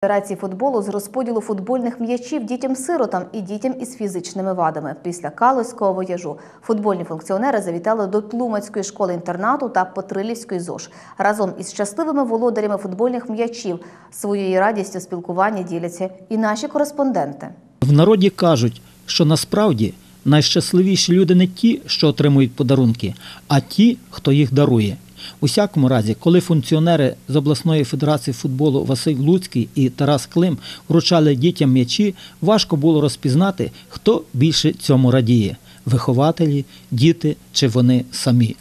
Федерації футболу з розподілу футбольних м'ячів дітям-сиротам і дітям із фізичними вадами. Після Калузького вояжу футбольні функціонери завітали до Тлумацької школи-інтернату та Петрилівської ЗОЖ. Разом із щасливими володарями футбольних м'ячів своєю радістю спілкування діляться і наші кореспонденти. В народі кажуть, що насправді найщасливіші люди не ті, що отримують подарунки, а ті, хто їх дарує. У всякому разі, коли функціонери з обласної федерації футболу Василь Луцький і Тарас Клим вручали дітям м'ячі, важко було розпізнати, хто більше цьому радіє вихователі, діти чи вони самі.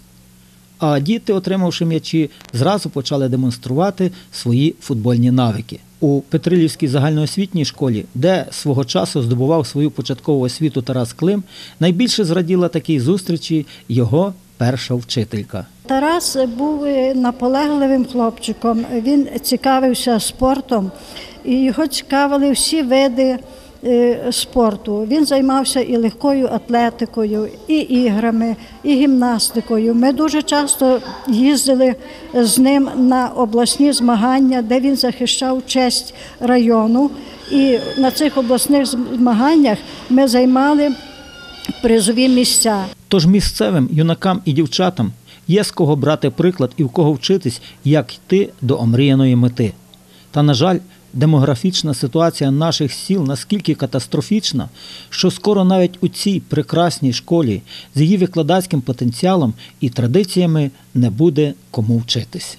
А діти, отримавши м'ячі, зразу почали демонструвати свої футбольні навики. У Петрилівській загальноосвітній школі, де свого часу здобував свою початкову освіту Тарас Клим, найбільше зраділа такій зустрічі його перша вчителька. Тарас був е, наполегливим хлопчиком. Він цікавився спортом і його цікавили всі види е, спорту. Він займався і легкою атлетикою, і іграми, і гімнастикою. Ми дуже часто їздили з ним на обласні змагання, де він захищав честь району. І на цих обласних змаганнях ми займали призові місця. Тож місцевим юнакам і дівчатам є з кого брати приклад і в кого вчитись, як йти до омріяної мети. Та, на жаль, демографічна ситуація наших сіл наскільки катастрофічна, що скоро навіть у цій прекрасній школі з її викладацьким потенціалом і традиціями не буде кому вчитись.